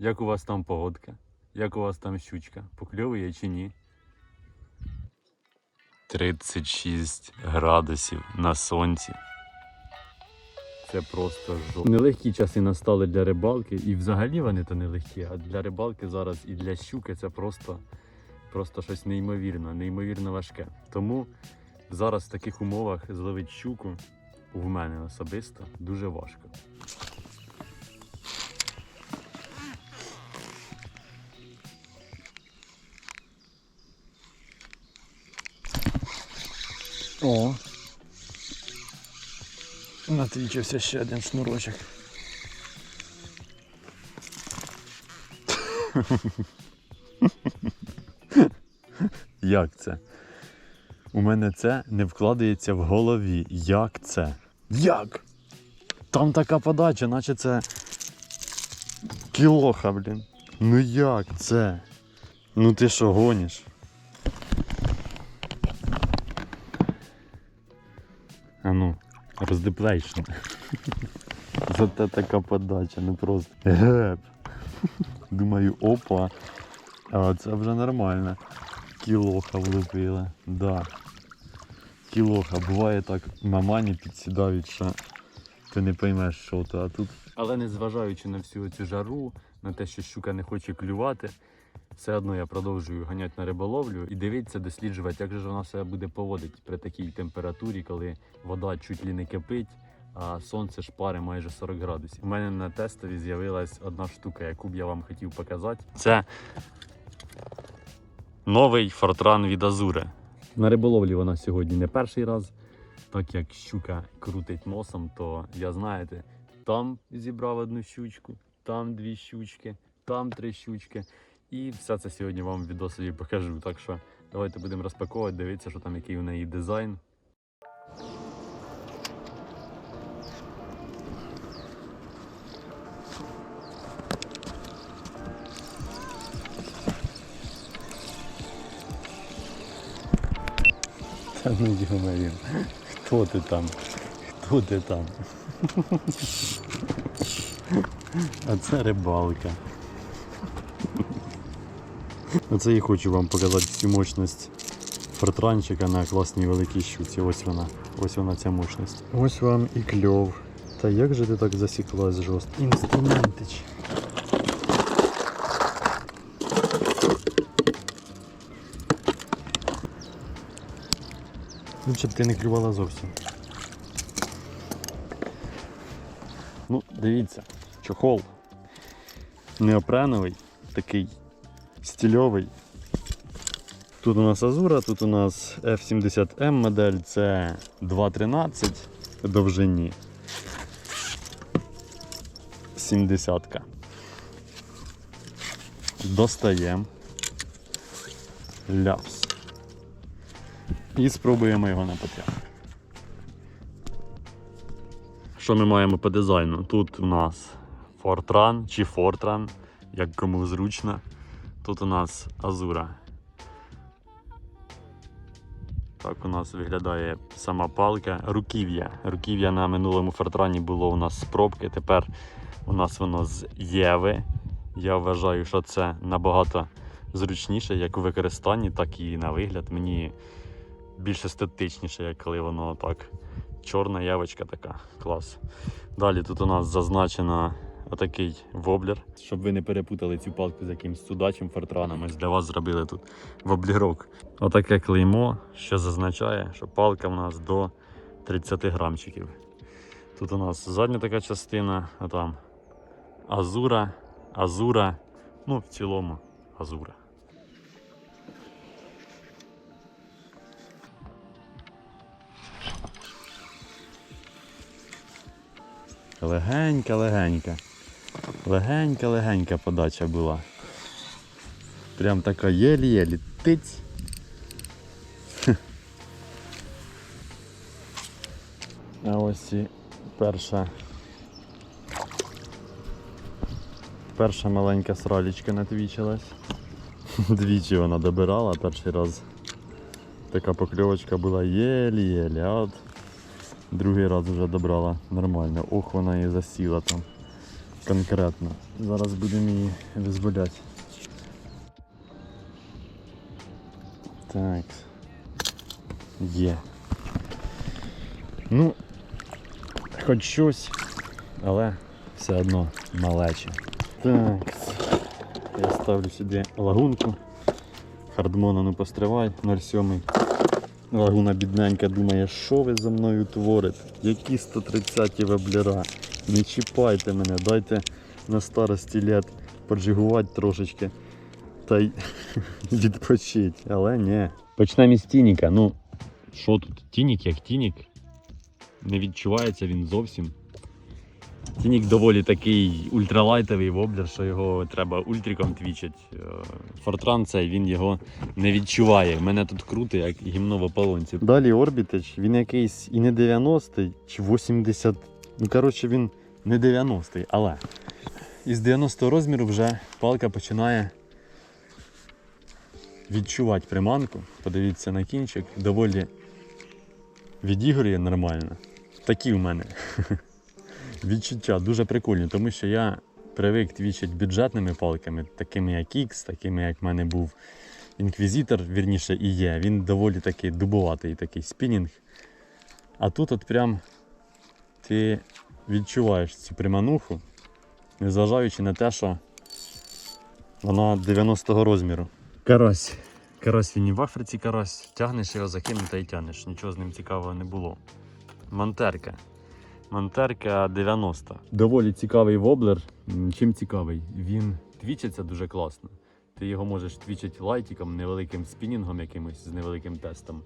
Як у вас там погодка? Як у вас там щучка? Покльовує чи ні? 36 градусів на сонці. Це просто жо. Нелегкі часи настали для рибалки, і взагалі вони то нелегкі, а для рибалки зараз і для щуки це просто, просто щось неймовірне, неймовірно важке. Тому зараз в таких умовах зловити щуку в мене особисто дуже важко. О. Натвічився ще один шнурочок. Як це? У мене це не вкладається в голові. Як це? Як? Там така подача, наче це кілоха, блін. Ну як це? Ну ти що гониш? А ну, роздиплейшн. Зате така подача, не просто. Геп. Думаю, опа. А це вже нормально. Кілоха влупила. Да. Кілоха. Буває так мамані підсідають, що ти не поймеш, що то, а тут. Але незважаючи на всю цю жару, на те, що щука не хоче клювати, все одно я продовжую ганяти на риболовлю і дивитися, досліджувати, як же вона себе буде поводити при такій температурі, коли вода чуть ли не кипить, а сонце ж пари майже 40 градусів. У мене на тестові з'явилась одна штука, яку б я вам хотів показати. Це новий фортран від Азури. На риболовлі вона сьогодні не перший раз. Так як щука крутить носом, то я знаєте, там зібрав одну щучку, там дві щучки, там три щучки. І все це сьогодні вам в відосові покажу. Так що давайте будемо розпаковувати, дивитися, що там який у неї дизайн. Та ну йомаю, хто ти там? Хто ти там? А це рибалка. Оце і хочу вам показати всю мощність фортранчика на класній великій щуці. Ось вона. Ось вона ця мощність. Ось вам і кльов. Та як же ти так засіклась жорстко? Інструментич. Лучше б ти не клювала зовсім. Ну, дивіться, чохол. Неопреновий, такий стильовий. Тут у нас Азура, тут у нас F70M модель, це 2.13 довжині. 70. Достаємо. Ляпс. І спробуємо його на потяг. Що ми маємо по дизайну? Тут у нас Fortran чи Fortran, як кому зручно. Тут у нас Азура. Так у нас виглядає сама палка. Руків'я. Руків'я на минулому фортрані було у нас з пробки. Тепер у нас воно з Єви. Я вважаю, що це набагато зручніше як у використанні, так і на вигляд. Мені більш естетичніше, як коли воно так. Чорна явочка така. Клас. Далі тут у нас зазначено отакий воблер. Щоб ви не перепутали цю палку з якимсь судачим фортраном, ось для вас зробили тут воблерок. Отаке клеймо, що зазначає, що палка у нас до 30 грамчиків. Тут у нас задня така частина, а там азура, азура, ну в цілому азура. Легенька, легенька. Легенька, легенька подача була. Прям така єлі-єлі тиць. А ось і перша. Перша маленька сралічка натвічилась. Двічі вона добирала, перший раз така покльовочка була єлі-єлі, а от другий раз вже добрала нормально. Ох, вона і засіла там. Конкретно. Зараз будемо її визволяти. Так. Є. Ну, хоч щось, але все одно малече. Так. Я ставлю сюди лагунку. Хардмона, ну постривай, 0,7. Лагуна бідненька думає, що ви за мною творите? Які 130 веблера? Не чіпайте мене, дайте на старості літ поджигувати трошечки та й відпочить. Але ні. Почнемо із тініка. Ну, що тут? Тінік як тінік. Не відчувається він зовсім. Тінік доволі такий ультралайтовий воблер, що його треба ультриком твічить. Е, Фортран цей він його не відчуває. Мене тут круто, як гімно в ополонці. Далі Орбітич, він якийсь і не 90-й, чи 80. Ну, коротше, він не 90-й, але із 90 розміру вже палка починає відчувати приманку. Подивіться на кінчик, доволі відігрує нормально. Такі в мене відчуття дуже прикольні, тому що я привик твічити бюджетними палками, такими як X, такими як в мене був інквізитор, вірніше і є. Він доволі такий дубоватий такий спінінг. А тут от прям ти відчуваєш цю примануху, незважаючи на те, що вона 90-го розміру. Карась. Карась він і в Африці карась. Тягнеш його, закинув та й тягнеш. Нічого з ним цікавого не було. Монтерка. Монтерка 90. Доволі цікавий воблер. Чим цікавий? Він твічиться дуже класно. Ти його можеш твічити лайтиком, невеликим спінінгом якимось з невеликим тестом.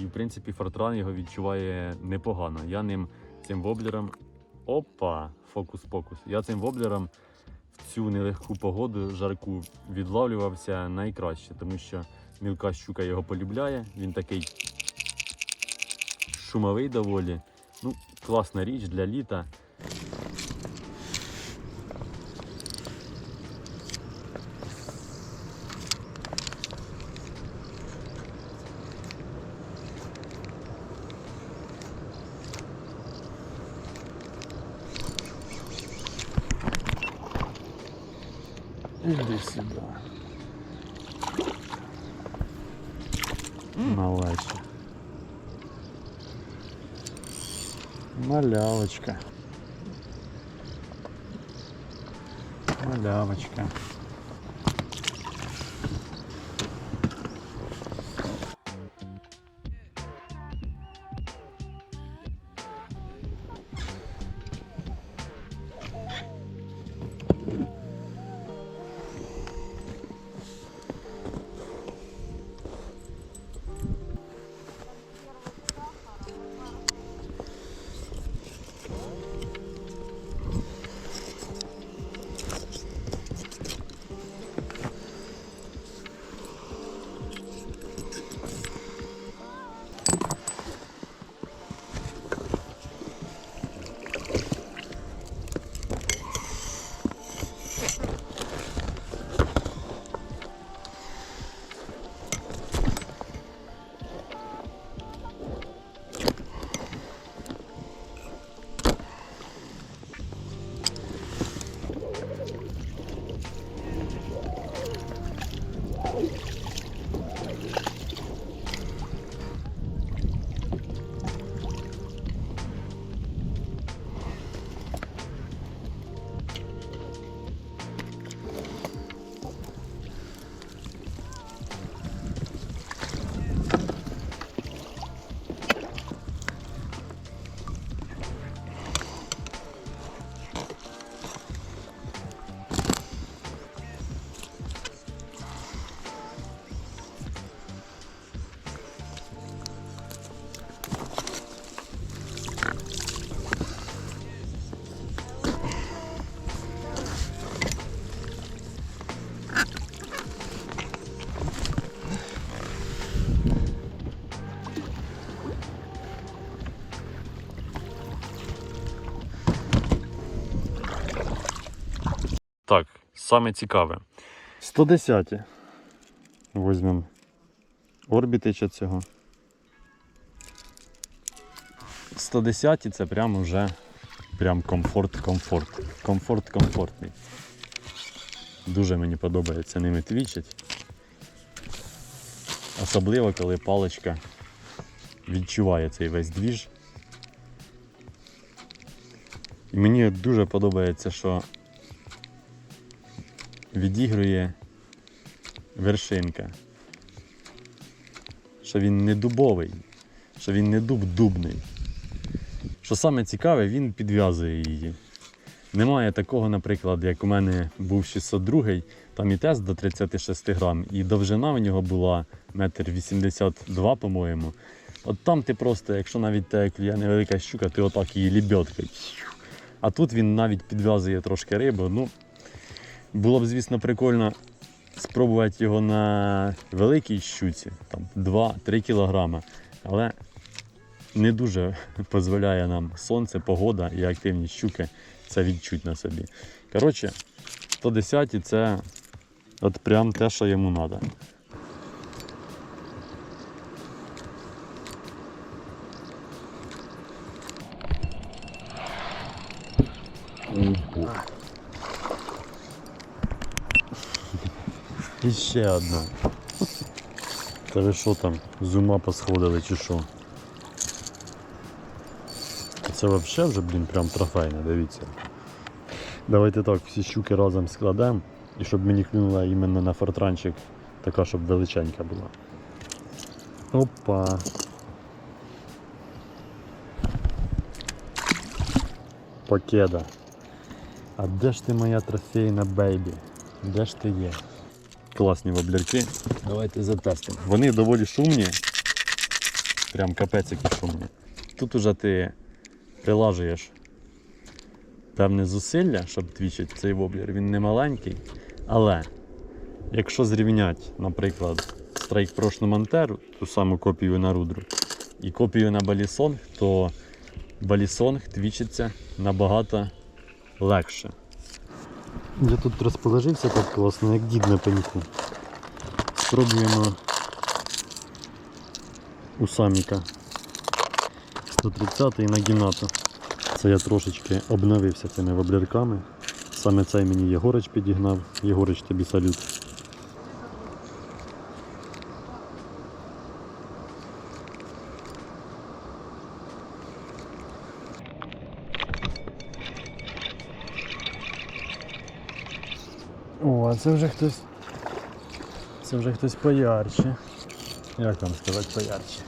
І в принципі фортран його відчуває непогано. Я ним цим воблером. Опа! Фокус-покус. Я цим воблером в цю нелегку погоду жарку відлавлювався найкраще, тому що мілка щука його полюбляє. Він такий шумовий доволі. Ну, класна річ для літа. Іди сюди. Малеча. Малявочка. Малявочка. Саме цікаве. 110. Візьмемо орбітича цього. 110 це прямо вже прям комфорт, комфорт. Комфорт комфортний. Дуже мені подобається ними твічить. Особливо, коли паличка відчуває цей весь двіж. І мені дуже подобається, що відігрує вершинка. Що він не дубовий, що він не дуб дубний. Що саме цікаве, він підв'язує її. Немає такого, наприклад, як у мене був 602, там і тест до 36 грам, і довжина в нього була 1,82 м, по-моєму. От там ти просто, якщо навіть як я невелика щука, ти отак її лібьоткою. А тут він навіть підв'язує трошки рибу. Ну, було б, звісно, прикольно спробувати його на великій щуці, там 2-3 кілограми. Але не дуже дозволяє нам сонце, погода і активність щуки це відчуть на собі. Коротше, 110 це от прям те, що йому треба. І одна. Та ви що там, з ума посходили чи що? Це взагалі вже, блін, прям трофейне, дивіться. Давайте так, всі щуки разом складемо. І щоб мені клюнула іменно на фортранчик, така, щоб величенька була. Опа. Покеда. А де ж ти моя трофейна бейбі? Де ж ти є? Класні воблерки. Давайте затестимо. Вони доволі шумні. Прям капець які шумні. Тут уже ти прилажуєш певне зусилля, щоб твічити цей воблер. Він не маленький. Але якщо зрівняти, наприклад, Strike Pro Шномантеру, ту саму копію на рудру, і копію на Балісонг, то Балісонг твічиться набагато легше. Я тут розположився так класно, як дід на пеньку. Спробуємо у саміка 130 на гінато. Це я трошечки обновився цими воблерками. Саме цей мені Єгорич підігнав. Єгорич тобі салют. Це вже хтось. Це вже хтось поярче. Як вам сказати поярче?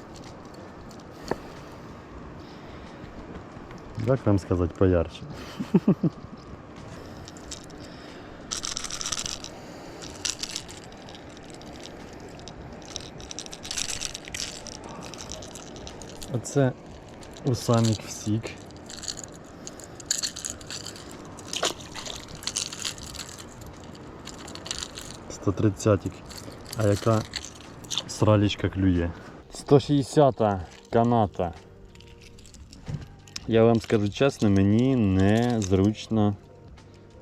Як вам сказати поярче? Оце усамік всік. Сто тридцятик. А яка сралічка клює? 160 каната. Я вам скажу чесно, мені незручно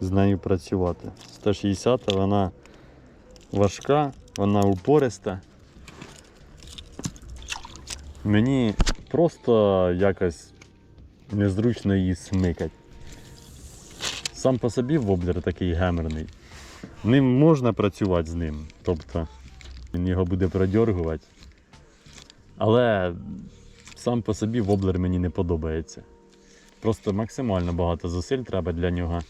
з нею працювати. 160 вона важка, вона упориста. Мені просто якось незручно її смикати. Сам по собі воблер такий гемерний. Ним можна працювати з ним, тобто він його буде продьоргувати. Але сам по собі воблер мені не подобається. Просто максимально багато зусиль треба для нього,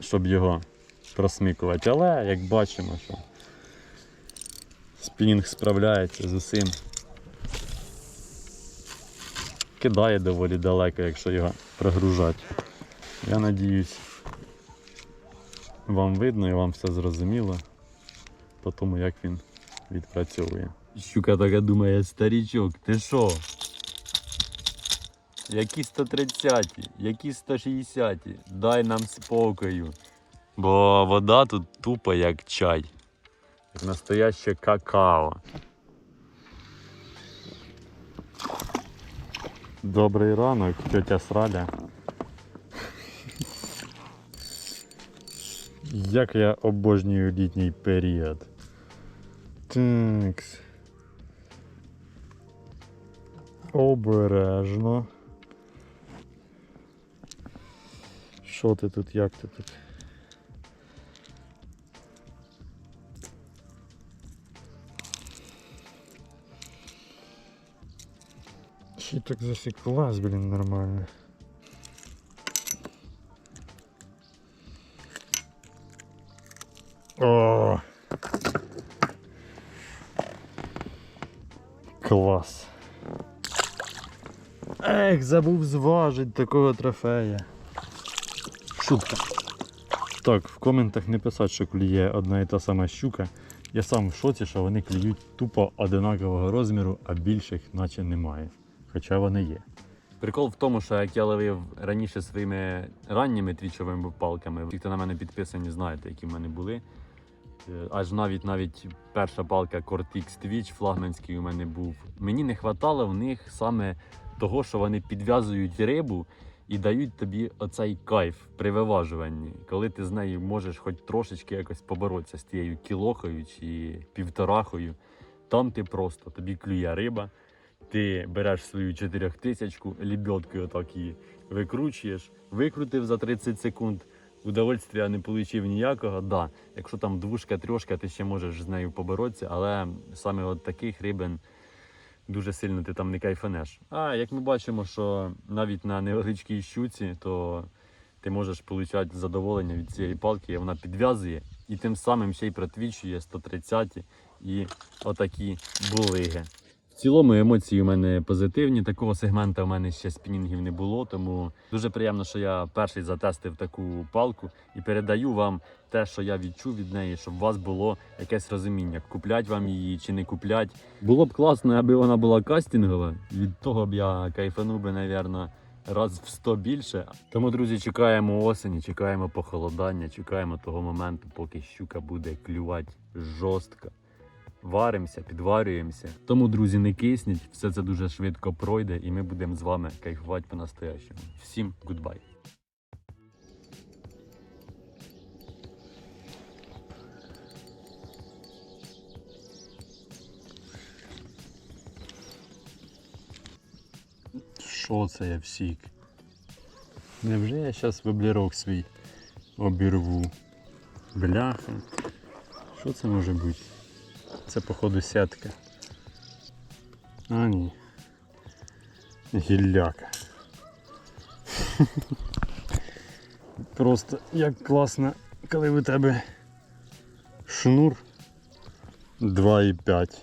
щоб його просмикувати. Але як бачимо, що спінінг справляється з усім. Кидає доволі далеко, якщо його прогружати. Я надіюсь, вам видно і вам все зрозуміло по тому, як він відпрацьовує. Щука така думає, старічок, ти що? Які 130, які 160, дай нам спокою. Бо вода тут тупа як чай. Як настояще какао. Добрий ранок, тетя Сраля. Як я обожнюю літній період. Такс. Обережно. Що ти тут, як ти тут? Ще так засіклась, блін, нормально. О! Клас. Ех, забув зважить такого трофея. Шутка. Так, в коментах не писати, що клює одна і та сама щука. Я сам в шоці, що вони клюють тупо одинакового розміру, а більших наче немає. Хоча вони є. Прикол в тому, що як я ловив раніше своїми ранніми твічовими палками, ті, хто на мене підписані, знаєте, які в мене були. Е, Аж навіть навіть перша палка Cortix Twitch флагманський у мене був. Мені не вистачало в них саме того, що вони підв'язують рибу і дають тобі оцей кайф при виважуванні, коли ти з нею можеш хоч трошечки якось поборотися з тією кілохою чи півторахою. Там ти просто тобі клює риба, ти береш свою чотирьохтисячку, лібьоткою отак її викручуєш, викрутив за 30 секунд. Удовольствия не отримав ніякого. Да, якщо там двушка, трьошка, ти ще можеш з нею поборотися, але саме от таких рибин дуже сильно ти там не кайфанеш. А як ми бачимо, що навіть на невеличкій щуці, то ти можеш отримати задоволення від цієї палки, вона підв'язує і тим самим ще й протвічує 130 і отакі булиги. Цілому емоції у мене позитивні. Такого сегмента у мене ще спінінгів не було, тому дуже приємно, що я перший затестив таку палку і передаю вам те, що я відчув від неї, щоб у вас було якесь розуміння, куплять вам її чи не куплять. Було б класно, аби вона була кастингова. Від того б я кайфанув би, напевно, раз в 100 більше. Тому, друзі, чекаємо осені, чекаємо похолодання, чекаємо того моменту, поки щука буде клювати жорстко. Варимося, підварюємося. Тому, друзі, не кисніть, все це дуже швидко пройде, і ми будемо з вами кайфувати по-настоящему. Всім гудбай! Що це я всік? Невже я зараз виблірок свій обірву? Бляха. Що це може бути? Це походу сятка. А ні. Гілляка. Просто як класно, коли у тебе шнур 2,5.